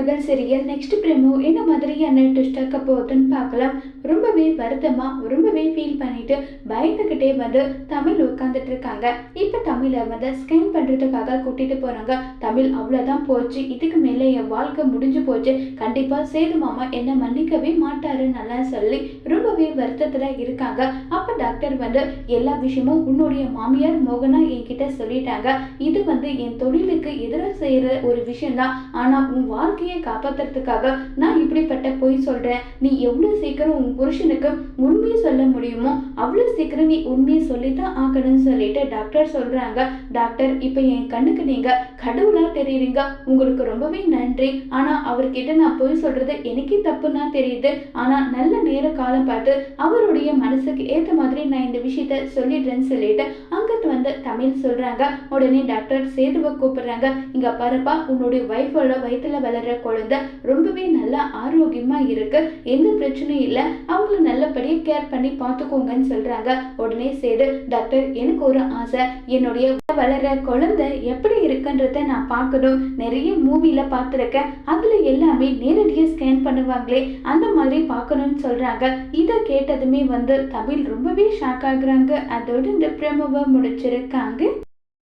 முதல் serial next promo என்ன மாதிரியான ட்விஸ்டாக்க போகுதுன்னு பார்க்கலாம். ரொம்பவே வருத்தமா ரொம்பவே ஃபீல் பண்ணிட்டு பயந்துக்கிட்டே வந்து தமிழ் உட்காந்துட்டு இருக்காங்க. இப்போ தமிழை வந்து ஸ்கேன் பண்றதுக்காக கூட்டிட்டு போறாங்க. தமிழ் அவ்வளோதான் போச்சு. இதுக்கு மேலே என் வாழ்க்கை முடிஞ்சு போச்சு. கண்டிப்பா சேது மாமா என்னை மன்னிக்கவே மாட்டாரு நல்லா சொல்லி ரொம்பவே வருத்தத்துல இருக்காங்க. அப்ப டாக்டர் வந்து எல்லா விஷயமும் உன்னுடைய மாமியார் மோகனா என்கிட்ட சொல்லிட்டாங்க. இது வந்து என் தொழிலுக்கு எதிராக செய்யற ஒரு விஷயம்தான். ஆனா உன் வாழ்க்கையை காப்பாத்துறதுக்காக நான் இப்படிப்பட்ட பொய் சொல்றேன். நீ எவ்வளவு சீக்கிரம் உன் புருஷனுக்கு உண்மையை சொல்ல முடியுமோ அவ்வளவு சீக்கிரம் நீ உண்மையை சொல்லித்தான் ஆகணும்னு சொல்லிட்டு டாக்டர் சொல்றாங்க. டாக்டர் இப்ப என் கண்ணுக்கு நீங்க கடவுளா தெரியுறீங்க. உங்களுக்கு ரொம்பவே நன்றி. ஆனா அவர்கிட்ட நான் பொய் சொல்றது எனக்கே தப்புன்னா தெரியுது. ஆனா நல்ல நேர காலம் பார்த்து அவருடைய மனசுக்கு ஏற்ற மாதிரி நான் இந்த விஷயத்த சொல்லிடுறேன்னு சொல்லிட்டு அங்கிட்டு வந்து தமிழ் சொல்றாங்க. உடனே டாக்டர் சேதுவை கூப்பிடுறாங்க. இங்க பாருப்பா உன்னுடைய ஒய்ஃபோட வயித்துல வளர்ற குழந்தை ரொம்பவே நல்லா ஆரோக்கியமா இருக்கு. எந்த பிரச்சனையும் இல்லை. அவங்கள நல்லபடியாக கேர் பண்ணி பார்த்துக்கோங்கன்னு சொல்றாங்க. உடனே சேது டாக்டர் எனக்கு ஒரு ஆசை. என்னுடைய வளர்ற குழந்தை எப்படி இருக்குன்றத நான் பார்க்கணும். நிறைய மூவில பார்த்துருக்கேன். அதுல எல்லாமே நேரடியா ஸ்கேன் பண்ணுவாங்களே அந்த மாதிரி பார்க்கணும்னு சொல்றாங்க. இதை கேட்டதுமே வந்து தமிழ் ரொம்பவே ஷாக் ஆகுறாங்க. அதோட இந்த பிரமவை முடிச்சிருக்காங்க.